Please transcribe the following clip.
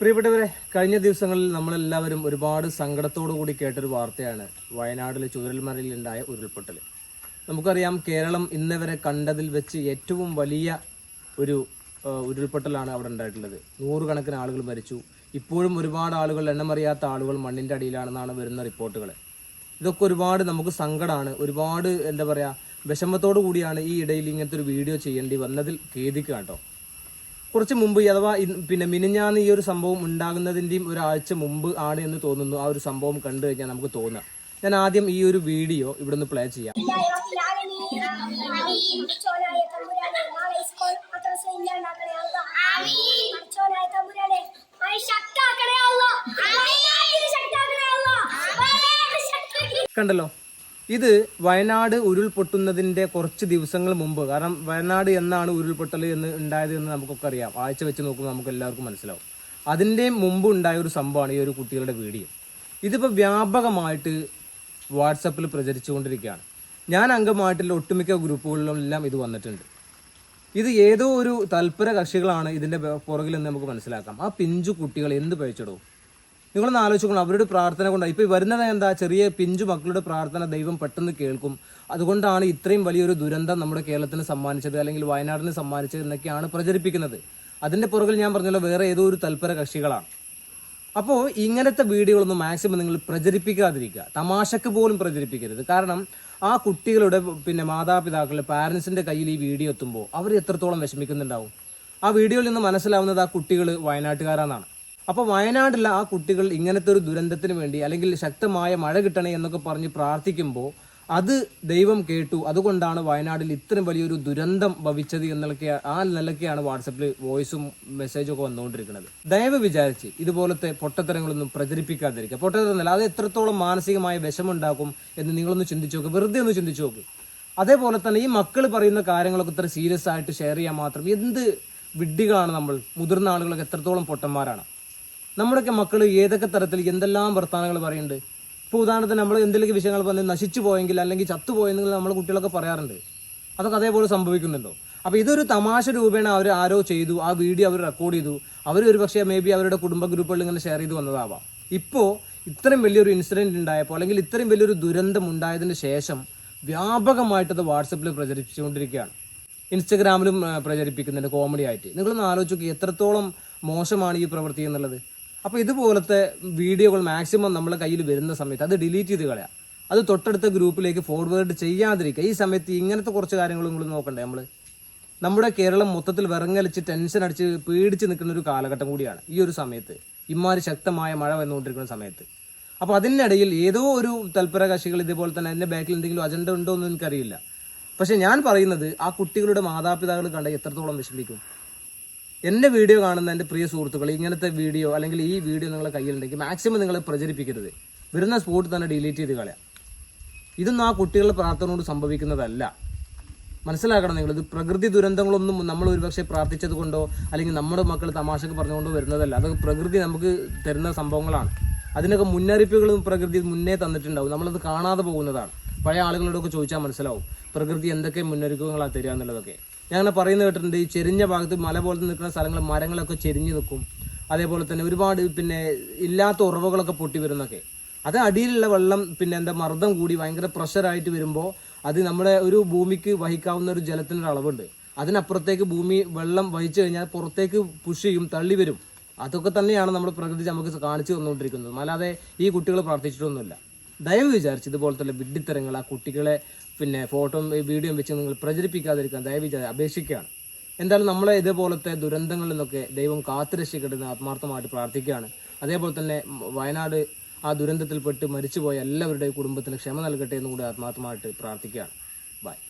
പ്രിയപ്പെട്ടവരെ കഴിഞ്ഞ ദിവസങ്ങളിൽ നമ്മളെല്ലാവരും ഒരുപാട് സങ്കടത്തോടു കൂടി കേട്ടൊരു വാർത്തയാണ് വയനാട്ടിലെ ചുരൽമലയിൽ ഉണ്ടായ ഉരുൾപൊട്ടൽ നമുക്കറിയാം കേരളം ഇന്നവരെ കണ്ടതിൽ വെച്ച് ഏറ്റവും വലിയ ഒരു ഉരുൾപൊട്ടലാണ് അവിടെ ഉണ്ടായിട്ടുള്ളത്. നൂറുകണക്കിന് ആളുകൾ മരിച്ചു. ഇപ്പോഴും ഒരുപാട് ആളുകൾ എണ്ണമറിയാത്ത ആളുകൾ മണ്ണിന്റെ അടിയിലാണെന്നാണ് വരുന്ന റിപ്പോർട്ടുകൾ ഇതൊക്കെ ഒരുപാട് നമുക്ക് സങ്കടമാണ് ഒരുപാട് എന്താ പറയുക വിഷമത്തോടു കൂടിയാണ് ഈ ഇടയിൽ ഇങ്ങനത്തെ ഒരു വീഡിയോ ചെയ്യേണ്ടി വന്നതിൽ ഖേദിക്കുക കേട്ടോ. കുറച്ച് മുമ്പ് അഥവാ പിന്നെ മിനിഞ്ഞാന്ന് ഈ ഒരു സംഭവം ഉണ്ടാകുന്നതിന്റെയും ഒരാഴ്ച മുമ്പ് ആണ് എന്ന് തോന്നുന്നു. ആ ഒരു സംഭവം കണ്ടു കഴിഞ്ഞാൽ നമുക്ക് തോന്നുക ഞാൻ ആദ്യം ഈ ഒരു വീഡിയോ ഇവിടെ നിന്ന് പ്ലേ ചെയ്യാം. കണ്ടല്ലോ? ഇത് വയനാട് ഉരുൾപൊട്ടുന്നതിന്റെ കുറച്ച് ദിവസങ്ങൾ മുമ്പ് കാരണം വയനാട് എന്നാണ് ഉരുൾപൊട്ടൽ എന്ന് ഉണ്ടായത് എന്ന് നമുക്കൊക്കെ അറിയാം. ആഴ്ച വെച്ച് നോക്കുമ്പോൾ നമുക്ക് എല്ലാവർക്കും മനസ്സിലാവും. അതിന്റെ മുമ്പ് ഉണ്ടായ ഒരു സംഭവമാണ് ഈ ഒരു കുട്ടികളുടെ വീഡിയോ. ഇതിപ്പോൾ വ്യാപകമായിട്ട് വാട്സപ്പിൽ പ്രചരിച്ചുകൊണ്ടിരിക്കുകയാണ്. ഞാൻ അംഗമായിട്ടുള്ള ഒട്ടുമിക്ക ഗ്രൂപ്പുകളിലെല്ലാം ഇത് വന്നിട്ടുണ്ട്. ഇത് ഏതോ ഒരു തൽപര കക്ഷികളാണ് ഇതിന്റെ പുറകിലെന്ന് നമുക്ക് മനസ്സിലാക്കാം. ആ പിഞ്ചു കുട്ടികൾ എന്ത് പഴിച്ചിടോ? നിങ്ങളൊന്ന് ആലോചിക്കണം അവരുടെ പ്രാർത്ഥന കൊണ്ട് ഇപ്പൊ വരുന്നത് എന്താ? ചെറിയ പിഞ്ചു മക്കളുടെ പ്രാർത്ഥന ദൈവം പെട്ടെന്ന് കേൾക്കും. അതുകൊണ്ടാണ് ഇത്രയും വലിയൊരു ദുരന്തം നമ്മുടെ കേരളത്തിന് സമ്മാനിച്ചത് അല്ലെങ്കിൽ വയനാടിന് സമ്മാനിച്ചത് എന്നൊക്കെയാണ് പ്രചരിപ്പിക്കുന്നത്. അതിന്റെ പുറകിൽ ഞാൻ പറഞ്ഞല്ലോ വേറെ ഏതോ ഒരു തൽപര കക്ഷികളാണ്. അപ്പോൾ ഇങ്ങനത്തെ വീഡിയോകളൊന്നും മാക്സിമം നിങ്ങൾ പ്രചരിപ്പിക്കാതിരിക്കുക. തമാശക്ക് പോലും പ്രചരിപ്പിക്കരുത്. കാരണം ആ കുട്ടികളുടെ പിന്നെ മാതാപിതാക്കളുടെ പാരൻസിന്റെ കയ്യിൽ ഈ വീഡിയോ എത്തുമ്പോൾ അവർ എത്രത്തോളം വിഷമിക്കുന്നുണ്ടാവും? ആ വീഡിയോയിൽ നിന്ന് മനസ്സിലാവുന്നത് ആ കുട്ടികൾ വയനാട്ടുകാരാണെന്നാണ് അപ്പോൾ വയനാട്ടിലെ ആ കുട്ടികൾ ഇങ്ങനത്തെ ഒരു ദുരന്തത്തിന് വേണ്ടി അല്ലെങ്കിൽ ശക്തമായ മഴ കിട്ടണേ എന്നൊക്കെ പറഞ്ഞ് പ്രാർത്ഥിക്കുമ്പോൾ അത് ദൈവം കേട്ടു. അതുകൊണ്ടാണ് വയനാട്ടിൽ ഇത്രയും വലിയൊരു ദുരന്തം ഭവിച്ചത് എന്നൊക്കെ ആ നിലയ്ക്കാണ് വാട്സപ്പിൽ വോയിസും മെസ്സേജും ഒക്കെ വന്നുകൊണ്ടിരിക്കുന്നത്. ദയവ് വിചാരിച്ച് ഇതുപോലത്തെ പൊട്ടത്തരങ്ങളൊന്നും പ്രചരിപ്പിക്കാതിരിക്കുക. പൊട്ടത്തരമല്ല അത് എത്രത്തോളം മാനസികമായ വിഷമുണ്ടാക്കും എന്ന് നിങ്ങളൊന്ന് ചിന്തിച്ചു നോക്ക്. വെറുതെ ഒന്ന് ചിന്തിച്ചു നോക്ക്. അതേപോലെ തന്നെ ഈ മക്കൾ പറയുന്ന കാര്യങ്ങളൊക്കെ ഇത്ര സീരിയസ് ആയിട്ട് ഷെയർ ചെയ്യാൻ മാത്രം എന്ത് വിഡ്ഢികളാണ് നമ്മൾ? മുതിർന്ന ആളുകളൊക്കെ എത്രത്തോളം പൊട്ടന്മാരാണ്? നമ്മുടെയൊക്കെ മക്കൾ ഏതൊക്കെ തരത്തിൽ എന്തെല്ലാം വർത്തമാനങ്ങൾ പറയുന്നുണ്ട്? ഇപ്പോൾ ഉദാഹരണത്തിന് നമ്മൾ എന്തെങ്കിലും വിഷയങ്ങൾ പറഞ്ഞ് നശിച്ചു പോയെങ്കിൽ അല്ലെങ്കിൽ ചത്തുപോയെങ്കിൽ നമ്മൾ കുട്ടികളൊക്കെ പറയാറുണ്ട്. അതൊക്കെ അതേപോലെ സംഭവിക്കുന്നുണ്ടോ? അപ്പോൾ ഇതൊരു തമാശ രൂപേണ അവർ ആരോ ചെയ്തു ആ വീഡിയോ അവർ റെക്കോർഡ് ചെയ്തു. അവർ ഒരു പക്ഷേ മേ ബി അവരുടെ കുടുംബ ഗ്രൂപ്പുകളിൽ ഇങ്ങനെ ഷെയർ ചെയ്ത് വന്നതാവാം. ഇപ്പോൾ ഇത്രയും വലിയൊരു ഇൻസിഡന്റ് ഉണ്ടായപ്പോൾ അല്ലെങ്കിൽ ഇത്രയും വലിയൊരു ദുരന്തം ഉണ്ടായതിന് ശേഷം വ്യാപകമായിട്ടത് വാട്സപ്പിൽ പ്രചരിപ്പിച്ചുകൊണ്ടിരിക്കുകയാണ്. ഇൻസ്റ്റഗ്രാമിലും പ്രചരിപ്പിക്കുന്നുണ്ട് കോമഡി ആയിട്ട്. നിങ്ങളൊന്ന് ആലോചിക്കുക എത്രത്തോളം മോശമാണ് ഈ പ്രവൃത്തി എന്നുള്ളത്. അപ്പോൾ ഇതുപോലത്തെ വീഡിയോകൾ മാക്സിമം നമ്മളെ കയ്യിൽ വരുന്ന സമയത്ത് അത് ഡിലീറ്റ് ചെയ്ത് കളയാം. അത് തൊട്ടടുത്ത ഗ്രൂപ്പിലേക്ക് ഫോർവേഡ് ചെയ്യാതിരിക്കുക. ഈ സമയത്ത് ഇങ്ങനത്തെ കുറച്ച് കാര്യങ്ങൾ നിങ്ങൾ നോക്കണ്ടേ നമ്മൾ നമ്മുടെ കേരളം മൊത്തത്തിൽ വിറങ്ങലിച്ച് ടെൻഷൻ അടിച്ച് പേടിച്ച് നിൽക്കുന്ന ഒരു കാലഘട്ടം കൂടിയാണ് ഈ ഒരു സമയത്ത്. ഇമാതിരി ശക്തമായ മഴ വന്നുകൊണ്ടിരിക്കുന്ന സമയത്ത്. അപ്പോൾ അതിനിടയിൽ ഏതോ ഒരു തൽപര കക്ഷികൾ ഇതേപോലെ തന്നെ അതിന്റെ ബാക്കിൽ എന്തെങ്കിലും അജണ്ട ഉണ്ടോ എന്ന് എനിക്കറിയില്ല. പക്ഷെ ഞാൻ പറയുന്നത് ആ കുട്ടികളുടെ മാതാപിതാക്കൾ കണ്ട എത്രത്തോളം വിഷമിക്കും. എന്റെ വീഡിയോ കാണുന്ന എന്റെ പ്രിയ സുഹൃത്തുക്കൾ ഇങ്ങനത്തെ വീഡിയോ അല്ലെങ്കിൽ ഈ വീഡിയോ നിങ്ങളുടെ കയ്യിലുണ്ടെങ്കിൽ മാക്സിമം നിങ്ങൾ പ്രചരിപ്പിക്കരുത്. വരുന്ന സ്പോട്ട് തന്നെ ഡിലീറ്റ് ചെയ്ത് കളയാം. ഇതൊന്നും ആ കുട്ടികളുടെ പ്രാർത്ഥനയോട് സംഭവിക്കുന്നതല്ല. മനസ്സിലാക്കണം നിങ്ങൾ ഇത് പ്രകൃതി ദുരന്തങ്ങളൊന്നും നമ്മൾ ഒരുപക്ഷെ പ്രാർത്ഥിച്ചത് കൊണ്ടോ അല്ലെങ്കിൽ നമ്മുടെ മക്കൾ തമാശക്ക് പറഞ്ഞുകൊണ്ടോ വരുന്നതല്ല. അത് പ്രകൃതി നമുക്ക് തരുന്ന സംഭവങ്ങളാണ്. അതിനൊക്കെ മുന്നറിയിപ്പുകളും പ്രകൃതി മുന്നേ തന്നിട്ടുണ്ടാവും. നമ്മളത് കാണാതെ പോകുന്നതാണ്. പഴയ ആളുകളോടൊക്കെ ചോദിച്ചാൽ മനസ്സിലാവും പ്രകൃതി എന്തൊക്കെ മുന്നൊരുക്കങ്ങളാണ് തരിക എന്നുള്ളതൊക്കെ. ഞാൻ പറയുന്ന കേട്ടിട്ടുണ്ട് ഈ ചെരിഞ്ഞ ഭാഗത്ത് മല പോലത്തെ നിൽക്കുന്ന സ്ഥലങ്ങൾ മരങ്ങളൊക്കെ ചെരിഞ്ഞു നിൽക്കും. അതേപോലെ തന്നെ ഒരുപാട് പിന്നെ ഇല്ലാത്ത ഉറവകളൊക്കെ പൊട്ടി വരുന്നൊക്കെ. അത് അടിയിലുള്ള വെള്ളം പിന്നെ എന്താ മർദ്ദം കൂടി ഭയങ്കര പ്രഷറായിട്ട് വരുമ്പോൾ അത് നമ്മുടെ ഒരു ഭൂമിക്ക് വഹിക്കാവുന്ന ഒരു ജലത്തിനൊരു അളവുണ്ട്. അതിനപ്പുറത്തേക്ക് ഭൂമി വെള്ളം വഹിച്ചു കഴിഞ്ഞാൽ പുറത്തേക്ക് പുഷ് ചെയ്യും തള്ളി വരും. അതൊക്കെ തന്നെയാണ് നമ്മുടെ പ്രകൃതി നമുക്ക് കാണിച്ചു തന്നുകൊണ്ടിരിക്കുന്നത്. അല്ലാതെ ഈ കുട്ടികൾ പ്രാർത്ഥിച്ചിട്ടൊന്നുമില്ല. ദയവ് വിചാരിച്ച് ഇതുപോലത്തെ വിഡ്ഢിത്തരങ്ങൾ ആ കുട്ടികളെ പിന്നെ ഫോട്ടോയും വീഡിയോയും വെച്ച് നിങ്ങൾ പ്രചരിപ്പിക്കാതിരിക്കാൻ ദയവ് വിചാരിച്ച് അപേക്ഷിക്കുകയാണ്. എന്തായാലും നമ്മളെ ഇതേപോലത്തെ ദുരന്തങ്ങളിൽ നിന്നൊക്കെ ദൈവം കാത്തുരക്ഷിക്കട്ടെന്ന് ആത്മാർത്ഥമായിട്ട് പ്രാർത്ഥിക്കുകയാണ്. അതേപോലെ തന്നെ വയനാട് ആ ദുരന്തത്തിൽപ്പെട്ട് മരിച്ചുപോയ എല്ലാവരുടെയും കുടുംബത്തിന് ക്ഷമ നൽകട്ടെ എന്നും കൂടി ആത്മാർത്ഥമായിട്ട് പ്രാർത്ഥിക്കുകയാണ്. ബൈ